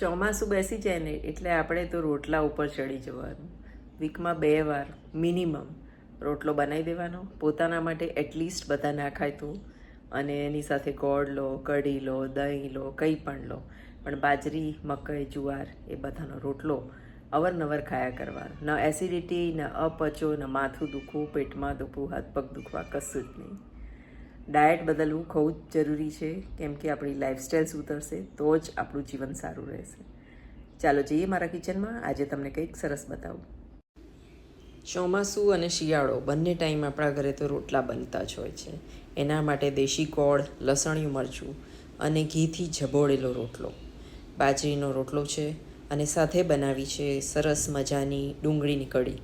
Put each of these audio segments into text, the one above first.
ચોમાસું બેસી જાય ને એટલે આપણે તો રોટલા ઉપર ચડી જવાનું. વીકમાં બે વાર, મિનિમમ, રોટલો બનાવી દેવાનો. પોતાના માટે એટલીસ્ટ બધા ના ખાય તો. અને એની સાથે ગોળ લો, કઢી લો, દહીં લો, કંઈ પણ લો. પણ બાજરી, મકાઈ, જુવાર એ બધાનો રોટલો અવરનવર ખાયા કરવાનો ન એસિડિટી ન અપચો, ન માથું દુખવું, પેટમાં દુખવું, હાથ પગ દુખવા, કશું જ નહીં. ડાયટ બદલવું ખૂબ જ જરૂરી છે, કેમ કે આપણી લાઇફસ્ટાઈલ સુધરશે તો જ આપણું જીવન સારું રહેશે. ચાલો જઈએ મારા કિચનમાં, આજે તમને કંઈક સરસ બતાવું. ચોમાસું અને શિયાળો બંને ટાઈમ આપણા ઘરે તો રોટલા બનતા જ હોય છે. એના માટે દેશી ગોળ, લસણિયું મરચું અને ઘીથી જબોળેલો રોટલો. બાજરીનો રોટલો છે અને સાથે બનાવી છે સરસ મજાની ડુંગળીની કઢી.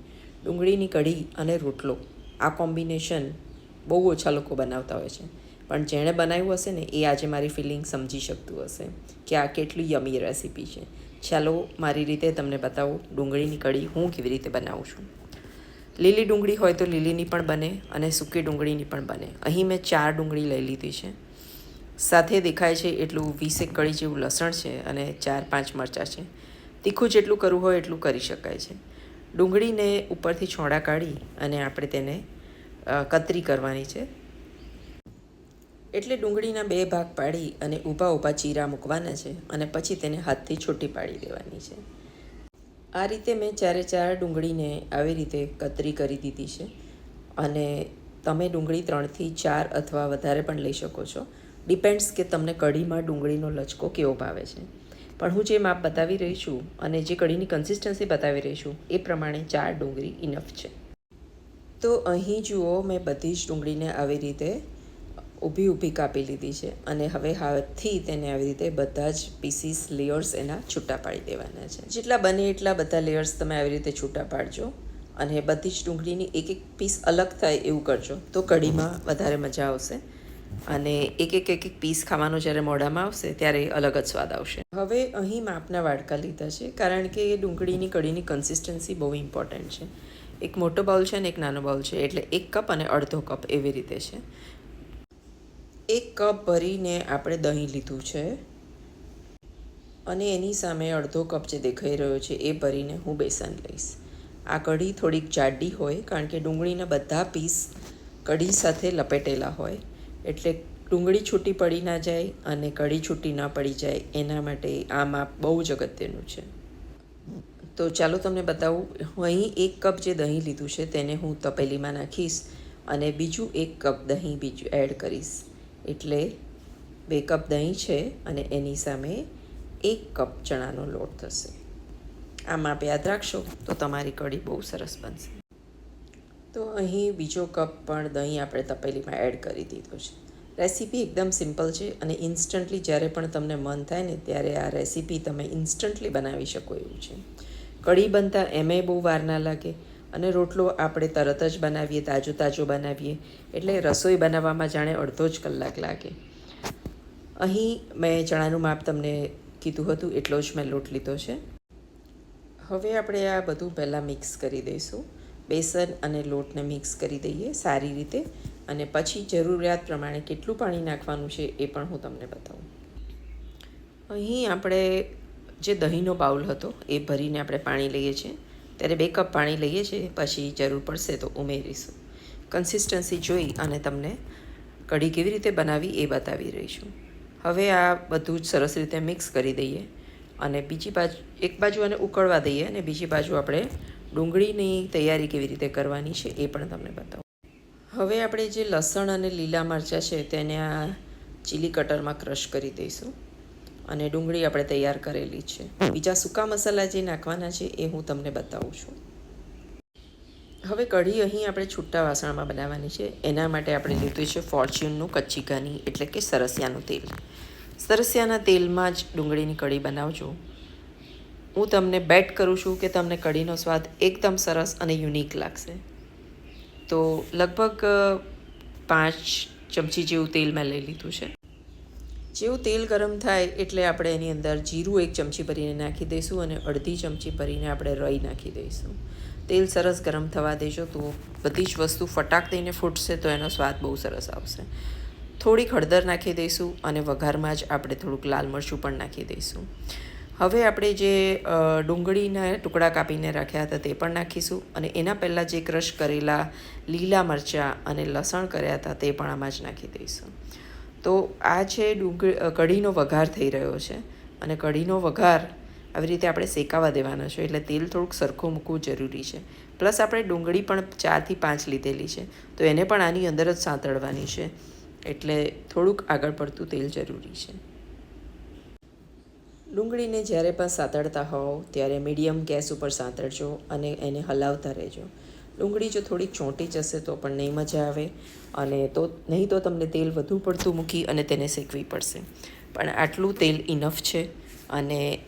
ડુંગળીની કઢી અને રોટલો. આ કોમ્બિનેશન બહુ ઓછા લોકો બનાવતા હોય છે. પણ જેણે બનાવ્યું હશે ને, એ આજે મારી ફિલિંગ સમજી શકતું હશે કે આ કેટલી યમી રેસીપી છે. ચાલો, મારી રીતે તમને બતાવું ડુંગળીની કઢી હું કેવી રીતે બનાવું છું. લીલી ડુંગળી હોય તો લીલીની પણ બને અને સૂકી ડુંગળીની પણ બને. અહીં મેં ચાર ડુંગળી લઈ લીધી છે. સાથે દેખાય છે એટલું વીસેક કળી જેવું લસણ છે અને ચાર પાંચ મરચાં છે. તીખું જેટલું કરવું હોય એટલું કરી શકાય છે. ડુંગળીને ઉપરથી છોડા કાઢી અને આપણે તેને કતરી કરવાની છે. એટલે ડુંગળીના બે ભાગ પાડી અને ઊભા ઊભા ચીરા મૂકવાના છે અને પછી તેને હાથથી છૂટી પાડી દેવાની છે. આ રીતે મેં ચારે ચાર ડુંગળીને આવી રીતે કતરી કરી દીધી છે અને તમે ડુંગળી ત્રણથી ચાર અથવા વધારે પણ લઈ શકો છો. ડિપેન્ડ્સ કે તમને કઢીમાં ડુંગળીનો લચકો કેવો ભાવે છે. પણ હું જે માપ બતાવી રહી છું અને જે કઢીની કન્સિસ્ટન્સી બતાવી રહી છું એ પ્રમાણે ચાર ડુંગળી ઇનફ છે. તો અહીં જુઓ, મેં બધી જ ડુંગળીને આવી રીતે ઊભી ઊભી કાપી લીધી છે અને હવે હાથથી તેને આવી રીતે બધા જ પીસીસ લેયર્સ એના છૂટા પાડી દેવાના છે. જેટલા બને એટલા બધા લેયર્સ તમે આવી રીતે છૂટા પાડજો અને બધી જ ડુંગળીની એક એક પીસ અલગ થાય એવું કરજો તો કઢીમાં વધારે મજા આવશે અને એક એક એક એક પીસ ખાવાનો જ્યારે મોઢામાં આવશે ત્યારે અલગ જ સ્વાદ આવશે. હવે અહીં માપના વાડકા લીધા છે કારણ કે એ ડુંગળીની કઢીની કન્સિસ્ટન્સી બહુ ઇમ્પોર્ટન્ટ છે. એક મોટો બાઉલ છે અને એક નાનો બાઉલ છે. એટલે એક કપ અને અડધો કપ એવી રીતે છે. એક કપ ભરીને આપણે દહીં લીધું છે. અને એની સામે અડધો કપ જે દેખાઈ રહ્યો છે એ ભરીને હું બેસન લઈશ. આ કઢી થોડીક જાડી હોય, કારણ કે ડુંગળીના બધા પીસ કઢી સાથે લપેટેલા હોય. એટલે ડુંગળી છૂટી પડી ના જાય અને કઢી છૂટી ના પડી જાય. એના માટે આ માપ બહુ જ અગત્યનું છે. તો ચાલો તમને બતાવું, હું અહીં એક કપ જે દહીં લીધું છે તેને હું તપેલીમાં નાખીશ અને બીજું એક કપ દહીં બીજું એડ કરીશ. એટલે બે કપ દહીં છે અને એની સામે એક કપ ચણાનો લોટ થશે. આ માપ યાદ રાખશો તો તમારી કઢી બહુ સરસ બનશે. તો અહીં બીજો કપ પણ દહીં આપણે તપેલીમાં એડ કરી દીધો છે. રેસીપી એકદમ સિમ્પલ છે અને ઇન્સ્ટન્ટલી જ્યારે પણ તમને મન થાય ને ત્યારે આ રેસીપી તમે ઇન્સ્ટન્ટલી બનાવી શકો એવું છે. કઢી બનતા એમેય બહુ વાર ના લાગે. અને રોટલો આપણે તરત જ બનાવીએ, તાજો તાજો બનાવીએ. એટલે રસોઈ બનાવવામાં જાણે અડધો જ કલાક લાગે. અહીં મેં ચણાનું માપ તમને કીધું હતું, એટલો જ મેં લોટ લીધો છે. હવે આપણે આ બધું પહેલાં મિક્સ કરી દઈશું. બેસન અને લોટને મિક્સ કરી દઈએ સારી રીતે. અને પછી જરૂરિયાત પ્રમાણે કેટલું પાણી નાખવાનું છે એ પણ હું તમને બતાવું. અહીં આપણે જે દહીંનો બાઉલ હતો એ ભરીને આપણે પાણી લઈએ છીએ. ત્યારે બે કપ પાણી લઈએ છીએ, પછી જરૂર પડશે તો ઉમેરીશું. કન્સિસ્ટન્સી જોઈ અને તમને કઢી કેવી રીતે બનાવી એ બતાવી રહીશું. હવે આ બધું જ સરસ રીતે મિક્સ કરી દઈએ અને બીજી બાજુ, એક બાજુ આને ઉકળવા દઈએ અને બીજી બાજુ આપણે ડુંગળીની તૈયારી કેવી રીતે કરવાની છે એ પણ તમને બતાવું. હવે આપણે જે લસણ અને લીલા મરચાં છે તેને આ ચીલી કટરમાં ક્રશ કરી દઈશું. અને ડુંગળી આપણે તૈયાર કરેલી છે. બીજા સૂકા મસાલા જે નાખવાના છે એ હું તમને બતાવું છું. હવે કઢી અહીં આપણે છૂટા વાસણમાં બનાવવાની છે. એના માટે આપણે લીધું છે ફોર્ચ્યુનનું કચ્છી ઘાની એટલે કે સરસિયાનું તેલ. સરસિયાના તેલમાં જ ડુંગળીની કઢી બનાવજો. હું તમને બેટ કરું છું કે તમને કઢીનો સ્વાદ એકદમ સરસ અને યુનિક લાગશે. તો લગભગ પાંચ ચમચી જેવું તેલ મેં લઈ લીધું છે. જેવું તેલ ગરમ થાય એટલે આપણે એની અંદર જીરું એક ચમચી ભરીને નાખી દઈશું અને અડધી ચમચી ભરીને આપણે રઈ નાખી દઈશું. તેલ સરસ ગરમ થવા દેજો, તો બધી જ વસ્તુ ફટાક દઈને ફૂટશે તો એનો સ્વાદ બહુ સરસ આવશે. થોડીક હળદર નાખી દઈશું અને વઘારમાં જ આપણે થોડુંક લાલ મરચું પણ નાખી દઈશું. હવે આપણે જે ડુંગળીના ટુકડા કાપીને રાખ્યા હતા તે પણ નાખીશું અને એના પહેલાં જે ક્રશ કરેલા લીલા મરચાં અને લસણ કર્યા હતા તે પણ આમાં જ નાખી દઈશું. તો આ છે ડુંગળી કઢીનો વઘાર થઈ રહ્યો છે. અને કઢીનો વઘાર આવી રીતે આપણે શેકાવા દેવાનો છે, એટલે તેલ થોડુંક સરખું મૂકવું જરૂરી છે. પ્લસ આપણે ડુંગળી પણ ચારથી પાંચ લીધેલી છે, તો એને પણ આની અંદર જ સાંતળવાની છે. એટલે થોડુંક આગળ પડતું તેલ જરૂરી છે. ડુંગળીને જ્યારે પણ સાંતળતા હોવ, ત્યારે મીડિયમ ગેસ ઉપર સાંતળજો અને એને હલાવતા રહેજો. ડુંગળી જો થોડીક ચોંટી જશે તો પણ નહીં મજા આવે. અને તો નહીં તો તમને તેલ વધુ પડતું મૂકી અને તેને શેકવી પડશે. પણ આટલું તેલ ઇનફ છે. અને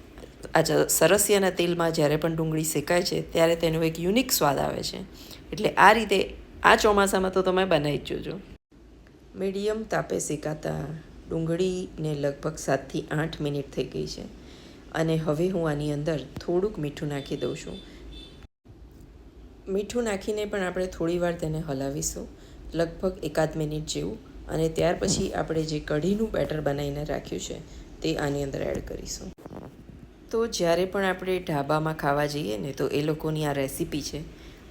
આ સરસિયાના તેલમાં જ્યારે પણ ડુંગળી શેકાય છે, ત્યારે તેનો એક યુનિક સ્વાદ આવે છે. એટલે આ રીતે, આ ચોમાસામાં તો તમે બનાવી જ જોજો. મીડિયમ તાપે શેકાતા ડુંગળીને લગભગ સાતથી આઠ મિનિટ થઈ ગઈ છે. અને હવે હું આની અંદર થોડુંક મીઠું નાખી દઉં છું. મીઠું નાખીને પણ આપણે થોડીવાર તેને હલાવીશું, લગભગ એકાદ મિનિટ જેવું. અને ત્યાર પછી આપણે જે કઢીનું બેટર બનાવીને રાખ્યું છે, તે આની અંદર એડ કરીશું. તો જ્યારે પણ આપણે ઢાબામાં ખાવા જઈએ ને, તો એ લોકોની આ રેસીપી છે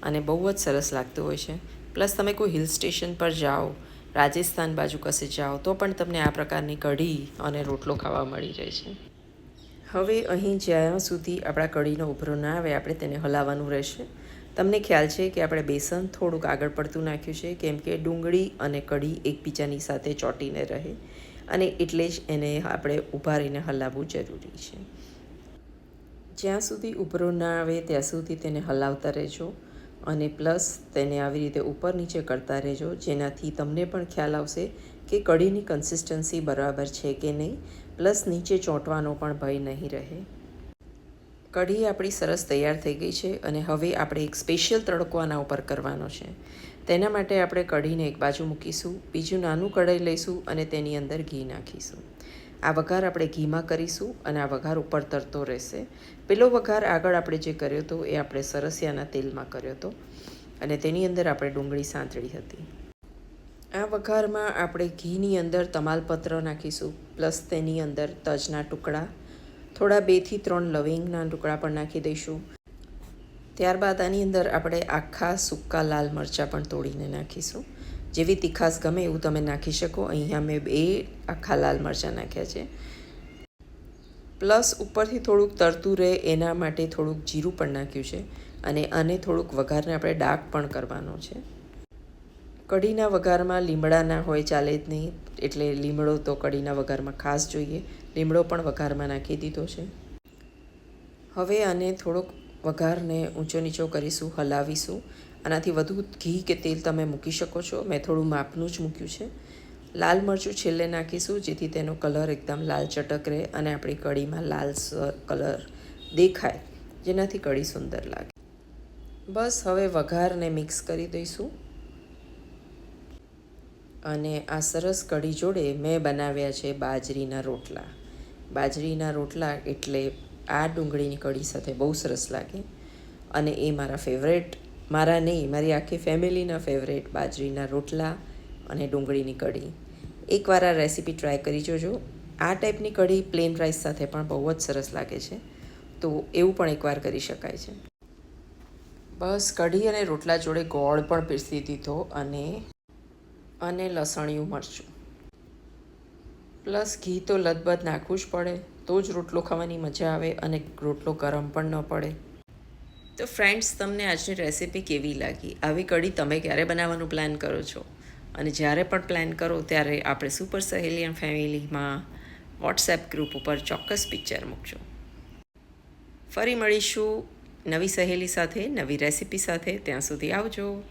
અને બહુ જ સરસ લાગતું હોય છે. પ્લસ તમે કોઈ હિલ સ્ટેશન પર જાઓ, રાજસ્થાન બાજુ કશે જાઓ, તો પણ તમને આ પ્રકારની કઢી અને રોટલો ખાવા મળી જાય છે. હવે અહીં જ્યાં સુધી આપણા કઢીનો ઉભરો ના આવે, આપણે તેને હલાવવાનું રહેશે. તમને ખ્યાલ છે કે આપણે બેસન થોડુંક આગળ પડતું નાખ્યું છે, કેમ કે ડુંગળી અને કઢી એકબીજાની સાથે ચોંટીને રહે અને એટલે જ એને આપણે ઊભા રહીને હલાવવું જરૂરી છે. જ્યાં સુધી ઉભરો ના આવે ત્યાં સુધી તેને હલાવતા રહેજો અને પ્લસ તેને આવી રીતે ઉપર નીચે કરતા રહેજો, જેનાથી તમને પણ ખ્યાલ આવશે કે કઢીની કન્સિસ્ટન્સી બરાબર છે કે નહીં. પ્લસ નીચે ચોંટવાનો પણ ભય નહીં રહે. કઢી આપણી સરસ તૈયાર થઈ ગઈ છે અને હવે આપણે એક સ્પેશિયલ તડકો આના ઉપર કરવાનો છે. તેના માટે આપણે કઢીને એક બાજુ મૂકીશું, બીજું નાનું કઢાઈ લઈશું અને તેની અંદર ઘી નાખીશું. આ વઘાર આપણે ઘીમાં કરીશું અને આ વઘાર ઉપર તરતો રહેશે. પેલો વઘાર આગળ આપણે જે કર્યો હતો એ આપણે સરસિયાના તેલમાં કર્યો હતો અને તેની અંદર આપણે ડુંગળી સાંતળી હતી. આ વઘારમાં આપણે ઘીની અંદર તમાલપત્ર નાખીશું, પ્લસ તેની અંદર તજના ટુકડા થોડા બેથી ત્રણ લવિંગના ટુકડા પણ નાખી દઈશું. ત્યારબાદ આની અંદર આપણે આખા સૂકા લાલ મરચાં પણ તોડીને નાખીશું. જેવી તીખાસ ગમે એવું તમે નાખી શકો. અહીંયા મેં બે આખા લાલ મરચાં નાખ્યા છે. પ્લસ ઉપરથી થોડુંક તરતું રહે એના માટે થોડુંક જીરું પણ નાખ્યું છે અને આને થોડુંક વઘારને આપણે ડાક પણ કરવાનો છે. કઢીના વઘારમાં લીમડા ના હોય ચાલે જ નહીં. એટલે લીમડો તો કઢીના વઘારમાં ખાસ જોઈએ. લીમડો પણ વઘારમાં નાખી દીધો છે. હવે આને થોડોક વઘારને ઊંચો નીચો કરીશું, હલાવીશું. આનાથી વધુ ઘી કે તેલ તમે મૂકી શકો છો. મેં થોડું માપનું જ મૂક્યું છે. લાલ મરચું છેલ્લે નાખીશું, જેથી તેનો કલર એકદમ લાલ ચટક રહે અને આપણી કઢીમાં લાલ કલર દેખાય. જેનાથી કઢી સુંદર લાગે. બસ હવે વઘારને મિક્સ કરી દઈશું. અને આ સરસ કઢી જોડે મેં બનાવ્યા છે બાજરીના રોટલા. બાજરીના રોટલા એટલે આ ડુંગળીની કઢી સાથે બહુ સરસ લાગે અને એ મારા ફેવરેટ મારા નહીં, મારી આખી ફેમિલીના ફેવરેટ બાજરીના રોટલા અને ડુંગળીની કઢી. એકવાર આ રેસીપી ટ્રાય કરી જોજો. આ ટાઈપની કઢી પ્લેન રાઈસ સાથે પણ બહુ જ સરસ લાગે છે. તો એવું પણ એકવાર કરી શકાય છે. બસ, કઢી અને રોટલા જોડે ગોળ પણ પીરસી દીધો અને અને લસણિયું મરચું. પ્લસ ઘી તો લદબદ નાખવું જ પડે, તો જ રોટલો ખાવાની મજા આવે અને રોટલો ગરમ પણ ન પડે. તો ફ્રેન્ડ્સ તમને આજની રેસીપી કેવી લાગી? આવી કઢી તમે ક્યારે બનાવવાનું પ્લાન કરો છો? અને જ્યારે પણ પ્લાન કરો, ત્યારે આપણે સુપર સહેલી એન્ડ ફેમિલીમાં વોટ્સએપ ગ્રુપ ઉપર ચોક્કસ પિક્ચર મૂકજો. ફરી મળીશું નવી સહેલી સાથે, નવી રેસીપી સાથે. ત્યાં સુધી આવજો.